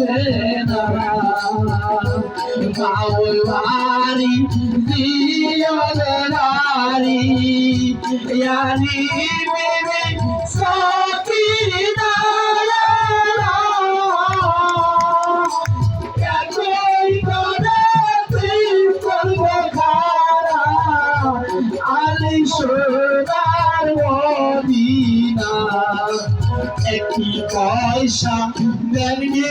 বাক্সবে না কাউল বাড়ি দিয়ারি ইয়ারি মেরে সাথী একটি পয়সা দেননি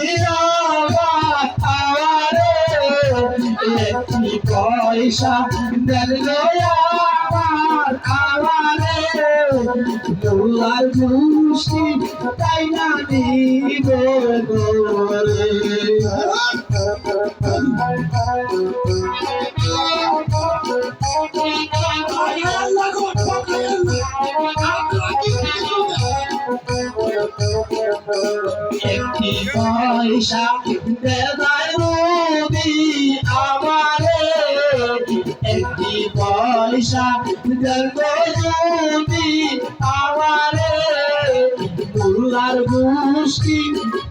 আমারে একটি পয়সা দেননি আমার আমারে দুলার মুষ্টি তাই না দিব একটি পয়সা দেদায় নদী আমারে একটি পয়সা দেব যদি আমারে দুলার মুষ্টি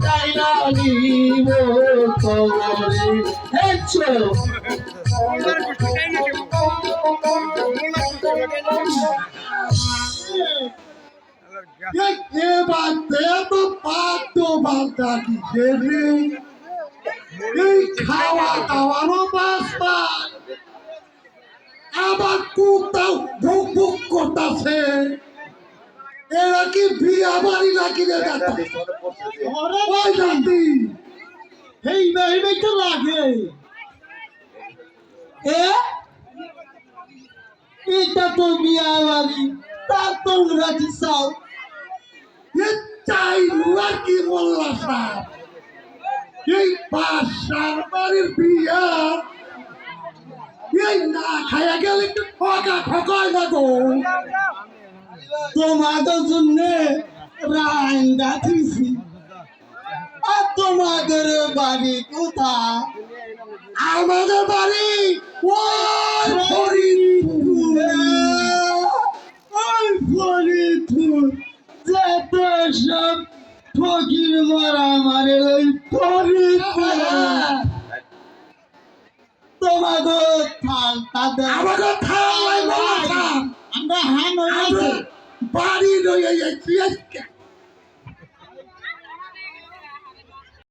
তাই নিব কবরে হেচ্ছো কে বাদে তো পাতো বালতা কি রে এই খাওয়া আবার কুতাও ভুক ভুক করতাছে এরা কি বিয়া বাড়ি নাকি রে দাদা এই মেয়ে তো লাগে এ এটা তো বিয়া বাড়ি তার তো রাখি সাও এ চাই মোল্লা সাহেব এই বাড়ির এই না খাইয়া গেলে একটু তোমাদের জন্য রান্না দিছি আর তোমাদের বাড়ি কোথায়? আমাদের বাড়ি? ওই সব ফকির মারা মারে ফরিদপুর। তোমাদের থাল তাদের আমাকে সাহেব আমরা হ্যাঁ বাড়ি রয়ে যাচ্ছি